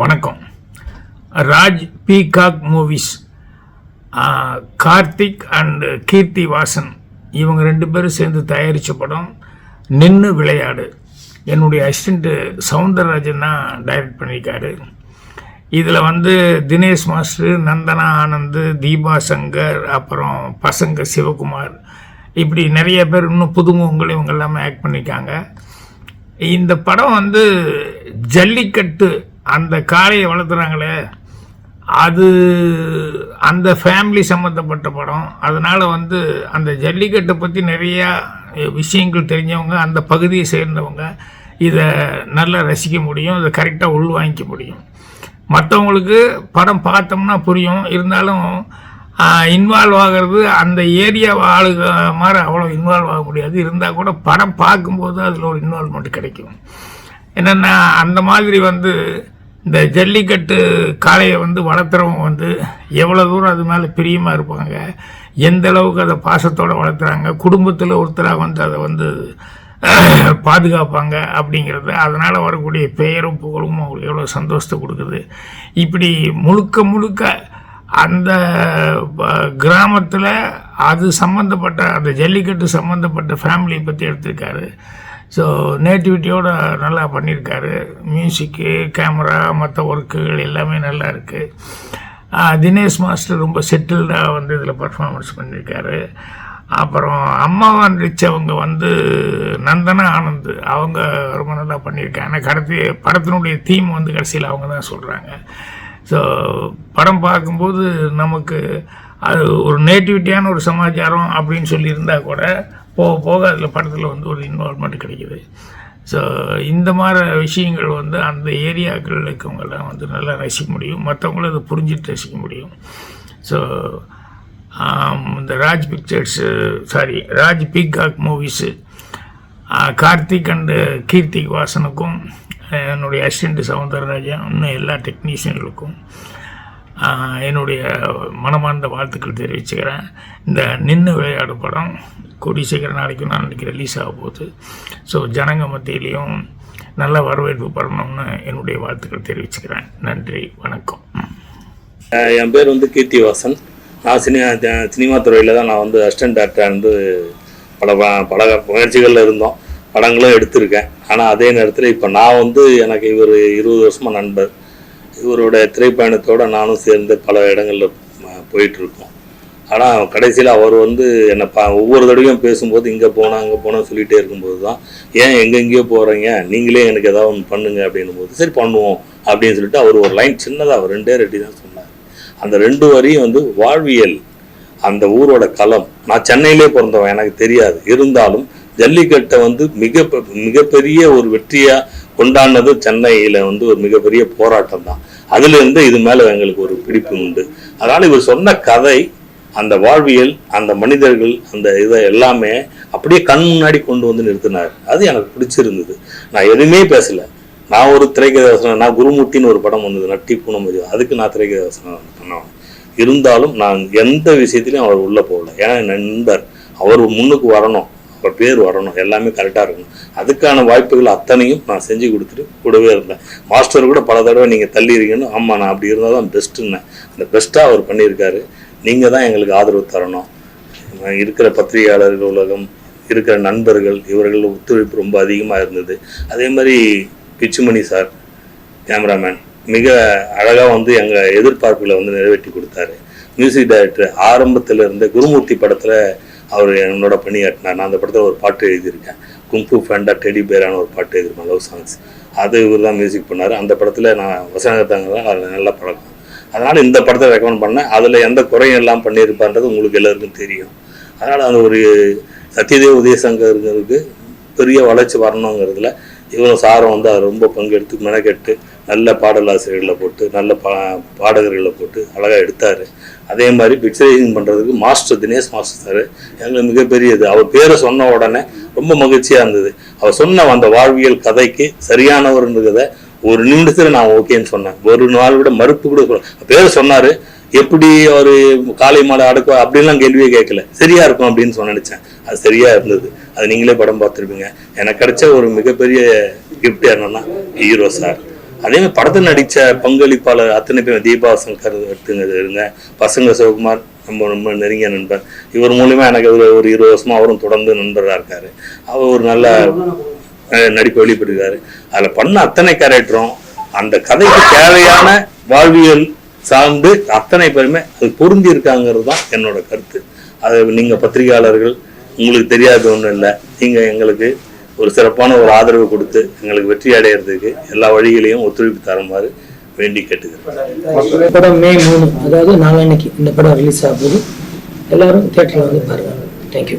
வணக்கம். Raj peacock movies Karthik and Keerthi Vasan இவங்க ரெண்டு பேரும் சேர்ந்து தயாரித்த படம் நின்று விளையாடு. என்னுடைய அசிஸ்டண்ட்டு சவுந்தரராஜன் தான் டைரக்ட் பண்ணியிருக்காரு. இதில் வந்து தினேஷ் மாஸ்டர் நந்தனா ஆனந்த் தீபா சங்கர் அப்புறம் பசங்க சிவகுமார் இப்படி நிறைய பேர் இன்னும் புதுமுகங்கள் இவங்க எல்லாமே ஆக்ட் பண்ணியிருக்காங்க. இந்த படம் வந்து ஜல்லிக்கட்டு அந்த காளையை வளர்த்துறாங்களே அது அந்த ஃபேமிலி சம்மந்தப்பட்ட படம். அதனால் வந்து அந்த ஜல்லிக்கட்டை பற்றி நிறையா விஷயங்கள் தெரிஞ்சவங்க அந்த பகுதியை சேர்ந்தவங்க இதை நல்லா ரசிக்க முடியும் இதை கரெக்டாக உள்வாங்கிக்க முடியும். மற்றவங்களுக்கு படம் பார்த்தோம்னா புரியும். இருந்தாலும் இன்வால்வ் ஆகிறது அந்த ஏரியா ஆளுக மாதிரி அவ்வளோ இன்வால்வ் ஆக முடியாது. இருந்தால் கூட படம் பார்க்கும்போது அதில் ஒரு இன்வால்வ்மெண்ட் கிடைக்கும். என்னென்னா அந்த மாதிரி வந்து இந்த ஜல்லிக்கட்டு காளையை வந்து வளர்த்துறவங்க வந்து எவ்வளோ தூரம் அது மேலே பிரியமாக இருப்பாங்க? எந்த அளவுக்கு அதை பாசத்தோடு வளர்த்துறாங்க? குடும்பத்தில் ஒருத்தராக வந்து அதை வந்து பாதுகாப்பாங்க அப்படிங்கிறது அதனால் வரக்கூடிய பெயரும் புகழும் அவங்களுக்கு எவ்வளோ சந்தோஷத்தை கொடுக்குது. இப்படி முழுக்க முழுக்க அந்த கிராமத்தில் அது சம்மந்தப்பட்ட அந்த ஜல்லிக்கட்டு சம்மந்தப்பட்ட ஃபேமிலியை பற்றி எடுத்திருக்காரு. ஸோ நேட்டிவிட்டியோடு நல்லா பண்ணியிருக்காரு மியூசிக்கு கேமரா மற்ற ஒர்க்குகள் எல்லாமே நல்லா இருக்குது தினேஷ் மாஸ்டர் ரொம்ப செட்டில்டாக வந்து இதில் பர்ஃபார்மன்ஸ் பண்ணியிருக்காரு அப்புறம் அம்மாவான் ரிச்சவங்க வந்து நந்தனா ஆனந்த் அவங்க ரொம்ப நல்லா பண்ணியிருக்காங்க கடத்தி படத்தினுடைய தீம் வந்து கடைசியில் அவங்க தான் சொல்கிறாங்க ஸோ படம் பார்க்கும்போது நமக்கு அது ஒரு நேட்டிவிட்டியான ஒரு சமாச்சாரம் அப்படின்னு சொல்லியிருந்தால் கூட போக போக அதில் படத்தில் வந்து ஒரு இன்வால்மெண்ட் கிடைக்கிது. ஸோ இந்த மாதிரி விஷயங்கள் வந்து அந்த ஏரியாக்களில் இருக்கவங்கெல்லாம் வந்து நல்லா ரசிக்க முடியும். மற்றவங்களும் அதை புரிஞ்சுட்டு ரசிக்க முடியும். ஸோ இந்த Raj pictures sorry Raj peacock movies Karthik and Keerthi வாசனுக்கும் என்னுடைய அசிஸ்டண்ட் சவுந்தரராஜன் இன்னும் எல்லா டெக்னீஷியன்களுக்கும் என்னுடைய மனமார்ந்த வாழ்த்துக்கள் தெரிவிச்சுக்கிறேன். இந்த நின்று விளையாடு படம் கூடி சீக்கிரம் நாளைக்கு நான் நாளைக்கு ரிலீஸ் ஆக போகுது. ஸோ ஜனங்க மத்தியிலையும் நல்ல வரவேற்பு பெறணும்னு என்னுடைய வாழ்த்துக்கள் தெரிவிச்சுக்கிறேன். நன்றி வணக்கம். என் பேர் வந்து கீர்த்தி வாசன். நான் சினிமா சினிமா துறையில் தான் நான் வந்து அசிஸ்டன்ட் டேரக்டர் வந்து பல பல முயற்சிகளில் இருந்தோம். படங்களும் எடுத்திருக்கேன். ஆனால் அதே நேரத்தில் இப்போ நான் வந்து எனக்கு இவர் இருபது வருஷமாக நண்பர். இவருடைய திரைப்பயணத்தோடு நானும் சேர்ந்து பல இடங்களில் போயிட்டுருக்கோம். ஆனால் கடைசியில் அவர் வந்து என்னை பா ஒவ்வொரு தடவையும் பேசும்போது இங்கே போனால் அங்கே போனால் சொல்லிகிட்டே இருக்கும்போது தான் ஏன் எங்கெங்கேயோ போகிறீங்க நீங்களே எனக்கு ஏதாவது ஒன்று பண்ணுங்க அப்படின்னும் போது சரி பண்ணுவோம் அப்படின்னு சொல்லிட்டு அவர் ஒரு லைன் சின்னதாக ரெண்டே ரெட்டி தான் சொன்னார். அந்த ரெண்டு வரியும் வந்து வாழ்வியல் அந்த ஊரோட களம். நான் சென்னையிலே பிறந்தவன் எனக்கு தெரியாது. இருந்தாலும் ஜல்லிக்கட்டை வந்து மிக மிகப்பெரிய ஒரு வெற்றியாக கொண்டாடினது சென்னையில் வந்து ஒரு மிகப்பெரிய போராட்டம் தான் அதுலேருந்து இது மேலே எங்களுக்கு ஒரு பிடிப்பு உண்டு. அதனால் இவர் சொன்ன கதை அந்த வாழ்வியல் அந்த மனிதர்கள் அந்த இதை எல்லாமே அப்படியே கண் முன்னாடி கொண்டு வந்து நிறுத்தினார். அது எனக்கு பிடிச்சிருந்தது. நான் எதுவுமே பேசலை. நான் ஒரு திரைக்கதாசனம் நான் குருமூர்த்தின்னு ஒரு படம் வந்தது நட்டி பூனமதி. அதுக்கு நான் திரைக்கதாசனம் பண்ணுவேன் இருந்தாலும் நான் எந்த விஷயத்திலையும் அவர் உள்ளே போகல. ஏன்னா நண்பர் அவர் முன்னுக்கு வரணும். அவர் பேர் வரணும் எல்லாமே கரெக்டாக இருக்கணும். அதுக்கான வாய்ப்புகள் அத்தனையும் நான் செஞ்சு கொடுத்துட்டு கூடவே இருந்தேன். மாஸ்டர் கூட பல தடவை நீங்கள் தள்ளிடுறீங்கன்னு ஆமாம் நான் அப்படி இருந்தால் தான் பெஸ்ட்டுன்னு அந்த பெஸ்ட்டாக அவர் பண்ணியிருக்காரு. நீங்கள் தான் எங்களுக்கு ஆதரவு தரணும். இருக்கிற பத்திரிகையாளர்கள் உலகம் இருக்கிற நண்பர்கள் இவர்கள் ஒத்துழைப்பு ரொம்ப அதிகமாக இருந்தது. அதே மாதிரி பிச்சுமணி சார் கேமராமேன் மிக அழகாக வந்து எங்கள் எதிர்பார்ப்புகளை வந்து நிறைவேற்றி கொடுத்தாரு. மியூசிக் டைரக்டர் ஆரம்பத்தில் இருந்த குருமூர்த்தி படத்தில் அவர் என்னோட பணியாற்றினார் நான் அந்த படத்தில் ஒரு பாட்டு எழுதியிருக்கேன். குங்கு ஃபேண்டா டெடி பேரான ஒரு பாட்டு எழுதியிருப்பேன் லவ் சாங்ஸ். அது இவர் தான் மியூசிக் பண்ணார். அந்த படத்தில் நான் வசனத்தாங்க தான் அதில் நல்லா பழக்கம். அதனால் இந்த படத்தை ரெக்கமெண்ட் பண்ணேன். அதில் எந்த குறையும் எல்லாம் பண்ணியிருப்பான்றது உங்களுக்கு எல்லாருக்கும் தெரியும். அதனால் அந்த ஒரு சத்யதேவ் உதயசங்கருக்கு பெரிய வளர்ச்சி வரணுங்கிறதுல இவரும் சாரம் வந்து அவர் ரொம்ப பங்கெடுத்து மெனக்கெட்டு நல்ல பாடலாசிரியர்களை போட்டு நல்ல பா பாடகர்களை போட்டு அழகாக எடுத்தார். அதே மாதிரி பிக்சரைசிங் பண்ணுறதுக்கு மாஸ்டர் தினேஷ் மாஸ்டர் சார் எங்களுக்கு மிகப்பெரியது. அவர் பேரை சொன்ன உடனே ரொம்ப மகிழ்ச்சியாக இருந்தது. அவர் சொன்ன அந்த வாழ்வியல் கதைக்கு சரியானவர்ன்றதை ஒரு நிமிடத்தில் நான் ஓகேன்னு சொன்னேன். ஒரு நாள் விட மறுப்பு கூட சொல்ல பேர் சொன்னார். எப்படி அவர் காலை மாலை அடக்குவா அப்படின்லாம் கேள்வியே கேட்கல. சரியா இருக்கும் அப்படின்னு சொன்ன நினச்சேன். அது சரியா இருந்தது. அது நீங்களே படம் பார்த்துருப்பீங்க. எனக்கு கிடைச்ச ஒரு மிகப்பெரிய கிஃப்ட் என்னன்னா ஹீரோ சார் அதே மாதிரி படத்தில் நடித்த பங்களிப்பாளர் அத்தனை பேர் தீபா சங்கர் இருங்க பசங்க சிவகுமார் நம்ம ரொம்ப நெருங்கிய நண்பர். இவர் மூலிமா எனக்கு ஒரு ஒரு இருபது வருஷமாக அவரும் தொடர்ந்து நண்பராக இருக்காரு. அவர் ஒரு நல்ல நடிப்பு நடிப்பை வெளிப்படுகிறாரு. அதில் பண்ண அத்தனை கேரக்டரும் அந்த கதைக்கு தேவையான வாழ்வியல் சார்ந்து அத்தனை பேருமே அது பொருந்தி இருக்காங்கிறது தான் என்னோட கருத்து. அது நீங்கள் பத்திரிகையாளர்கள் உங்களுக்கு தெரியாத ஒன்றும் இல்லை. நீங்க எங்களுக்கு ஒரு சிறப்பான ஒரு ஆதரவு கொடுத்து எங்களுக்கு வெற்றி அடையிறதுக்கு எல்லா வழிகளையும் ஒத்துழைப்பு தருமாறு வேண்டி கேட்டுக்கிறேன். இந்த படம் மே மூணு அதாவது நாளான்னைக்கு இந்த படம் ரிலீஸ் ஆகுது எல்லாரும் தியேட்டரில் வந்து பாருங்க. தேங்க்யூ